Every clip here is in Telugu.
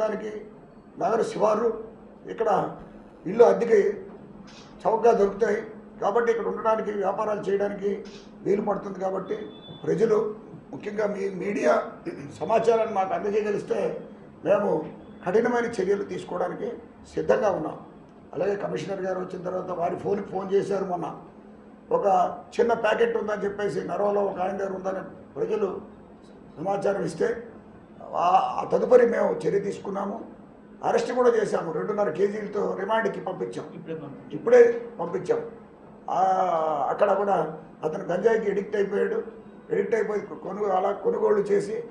ఉండడానికి నగర శివారు ఇక్కడ ఇల్లు అద్దెకి చౌకగా దొరుకుతాయి. కాబట్టి ఇక్కడ ఉండడానికి వ్యాపారాలు చేయడానికి వీలు పడుతుంది కాబట్టి ప్రజలు ముఖ్యంగా మీ మీడియా సమాచారాన్ని మాకు అందజేయగలిస్తే మేము కఠినమైన చర్యలు తీసుకోవడానికి సిద్ధంగా ఉన్నాం. అలాగే కమిషనర్ గారు వచ్చిన తర్వాత వారి ఫోన్కి ఫోన్ చేశారు మొన్న. ఒక చిన్న ప్యాకెట్ ఉందని చెప్పేసి నరవలో ఒక ఆయన దగ్గర ఉందని ప్రజలు సమాచారం ఇస్తే తదుపరి మేము చర్య తీసుకున్నాము. అరెస్ట్ కూడా చేశాము. రెండున్నర కేజీలతో రిమాండ్కి పంపించాం. ఇప్పుడే పంపించాం. అక్కడ కూడా అతను గంజాయికి ఎడిక్ట్ అయిపోయాడు. ఎడిక్ట్ అయిపోయి కొనుగో అలా కొనుగోలు చేసి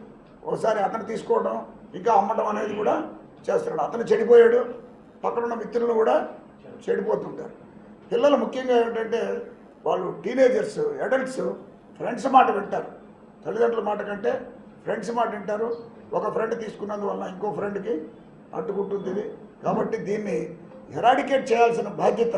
ఒకసారి అతను తీసుకోవడం ఇంకా అమ్మడం అనేది కూడా చేస్తున్నాడు. అతను చెడిపోయాడు. పక్కనున్న మిత్రులు కూడా చెడిపోతుంటారు. పిల్లలు ముఖ్యంగా ఏమిటంటే వాళ్ళు టీనేజర్స్ అడల్ట్స్ ఫ్రెండ్స్ మాట వింటారు. తల్లిదండ్రుల మాట కంటే ఫ్రెండ్స్ మాట వింటారు. ఒక ఫ్రెండ్ తీసుకున్నందువల్ల ఇంకో ఫ్రెండ్కి అడ్డుకుంటుంది కాబట్టి దీన్ని ఎరాడికేట్ చేయాల్సిన బాధ్యత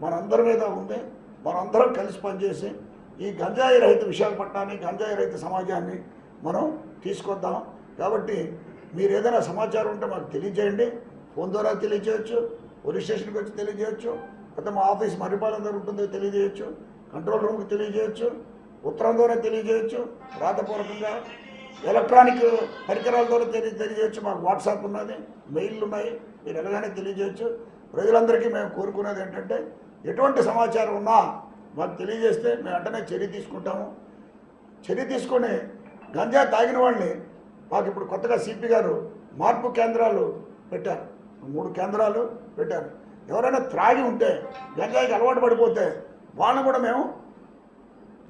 మనందరి మీద ఉంది. మనందరం కలిసి పనిచేసి ఈ గంజాయి రహిత విశాఖపట్నాన్ని గంజాయి రహిత సమాజాన్ని మనం తీసుకొద్దాం. కాబట్టి మీరు ఏదైనా సమాచారం ఉంటే మాకు తెలియజేయండి. ఫోన్ ద్వారా తెలియజేయచ్చు. పోలీస్ స్టేషన్కి వచ్చి తెలియజేయచ్చు. లేకపోతే మా ఆఫీస్ మరిపాలన దగ్గర ఉంటుందో తెలియజేయచ్చు. కంట్రోల్ రూమ్కి తెలియజేయచ్చు. ఉత్తరం ద్వారా తెలియజేయచ్చు. రాతపూర్వకంగా ఎలక్ట్రానిక్ పరికరాల ద్వారా తెలియ తెలియజేయచ్చు. మాకు వాట్సాప్ ఉన్నది మెయిల్లు ఉన్నాయి. మీరు ఎలాగైనా తెలియజేయచ్చు. ప్రజలందరికీ మేము కోరుకునేది ఏంటంటే ఎటువంటి సమాచారం ఉన్నా మాకు తెలియజేస్తే మేము వెంటనే చర్య తీసుకుంటాము. చర్య తీసుకొని గంజా తాగిన వాళ్ళని మాకు ఇప్పుడు కొత్తగా సిపి గారు మార్పు కేంద్రాలు పెట్టారు. మూడు కేంద్రాలు పెట్టారు. ఎవరైనా త్రాగి ఉంటే గంజాయికి అలవాటు పడిపోతే వాళ్ళని కూడా మేము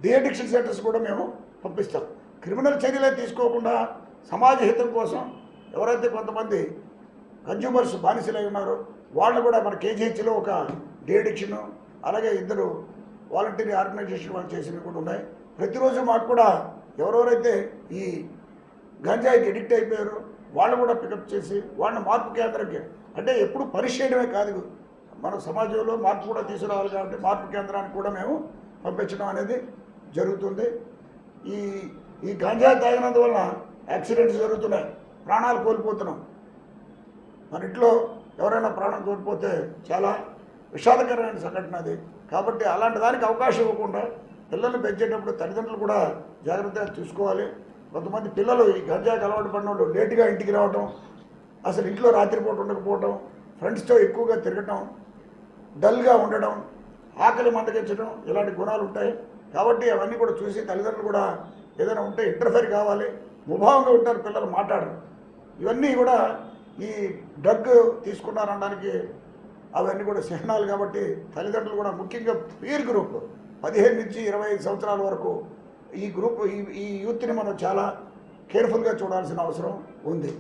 డిఅడిక్షన్ సెంటర్స్ కూడా మేము పంపిస్తాం. క్రిమినల్ చర్యలే తీసుకోకుండా సమాజ హితం కోసం ఎవరైతే కొంతమంది కన్జ్యూమర్స్ బానిసలై ఉన్నారో వాళ్ళు కూడా మన కేజీహెచ్లో ఒక డిఅడిక్షన్ అలాగే ఇద్దరు వాలంటీర్ ఆర్గనైజేషన్ వాళ్ళు చేసినవి కూడా ఉన్నాయి. ప్రతిరోజు మాకు కూడా ఎవరెవరైతే ఈ గంజాయికి ఎడిక్ట్ అయిపోయారో వాళ్ళు కూడా పికప్ చేసి వాళ్ళని మార్పు కేంద్రంకి అంటే ఎప్పుడు పరీక్ష కాదు. మన సమాజంలో మార్పు కూడా తీసుకురావాలి కాబట్టి మార్పు కేంద్రానికి కూడా మేము పంపించడం అనేది జరుగుతుంది. ఈ ఈ గంజా తాగినందువల్ల యాక్సిడెంట్స్ జరుగుతున్నాయి. ప్రాణాలు కోల్పోతున్నాం. మన ఇంట్లో ఎవరైనా ప్రాణం కోల్పోతే చాలా విషాదకరమైన సంఘటన అది. కాబట్టి అలాంటి దానికి అవకాశం ఇవ్వకుండా పిల్లల్ని పెంచేటప్పుడు తల్లిదండ్రులు కూడా జాగ్రత్తగా చూసుకోవాలి. కొంతమంది పిల్లలు ఈ గంజాకి అలవాటు పడిన వాళ్ళు లేటుగా ఇంటికి రావటం అసలు ఇంట్లో రాత్రిపూట ఉండకపోవటం ఫ్రెండ్స్తో ఎక్కువగా తిరగటం డల్గా ఉండడం ఆకలి మందగించడం ఇలాంటి గుణాలు ఉంటాయి. కాబట్టి అవన్నీ కూడా చూసి తల్లిదండ్రులు కూడా ఏదైనా ఉంటే ఇంటర్ఫేర్ కావాలి. ముభావంగా ఉంటారు పిల్లలు మాట్లాడరు. ఇవన్నీ కూడా ఈ డ్రగ్ తీసుకున్నారనడానికి అవన్నీ కూడా చిహ్నాలు కాబట్టి తల్లిదండ్రులు కూడా ముఖ్యంగా పీర్ గ్రూప్ పదిహేను నుంచి ఇరవై ఐదు సంవత్సరాల వరకు ఈ గ్రూప్ ఈ ఈ యూత్ని మనం చాలా కేర్ఫుల్గా చూడాల్సిన అవసరం ఉంది.